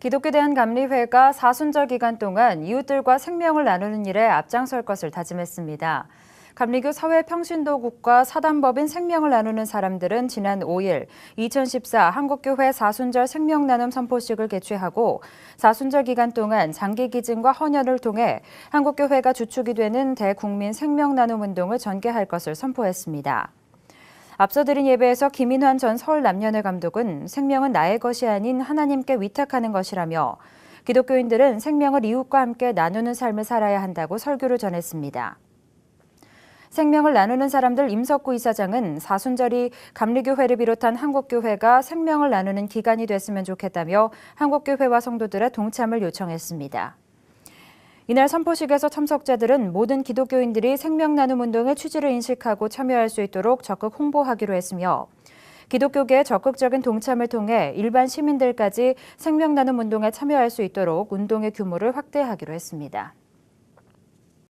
기독교 대한 감리회가 사순절 기간 동안 이웃들과 생명을 나누는 일에 앞장설 것을 다짐했습니다. 감리교 사회평신도국과 사단법인 생명을 나누는 사람들은 지난 5일 2014 한국교회 사순절 생명나눔 선포식을 개최하고 사순절 기간 동안 장기 기증과 헌혈을 통해 한국교회가 주축이 되는 대국민 생명나눔 운동을 전개할 것을 선포했습니다. 앞서 드린 예배에서 김인환 전 서울 남녀회 감독은 생명은 나의 것이 아닌 하나님께 위탁하는 것이라며 기독교인들은 생명을 이웃과 함께 나누는 삶을 살아야 한다고 설교를 전했습니다. 생명을 나누는 사람들 임석구 이사장은 사순절이 감리교회를 비롯한 한국교회가 생명을 나누는 기간이 됐으면 좋겠다며 한국교회와 성도들의 동참을 요청했습니다. 이날 선포식에서 참석자들은 모든 기독교인들이 생명 나눔 운동의 취지를 인식하고 참여할 수 있도록 적극 홍보하기로 했으며 기독교계의 적극적인 동참을 통해 일반 시민들까지 생명 나눔 운동에 참여할 수 있도록 운동의 규모를 확대하기로 했습니다.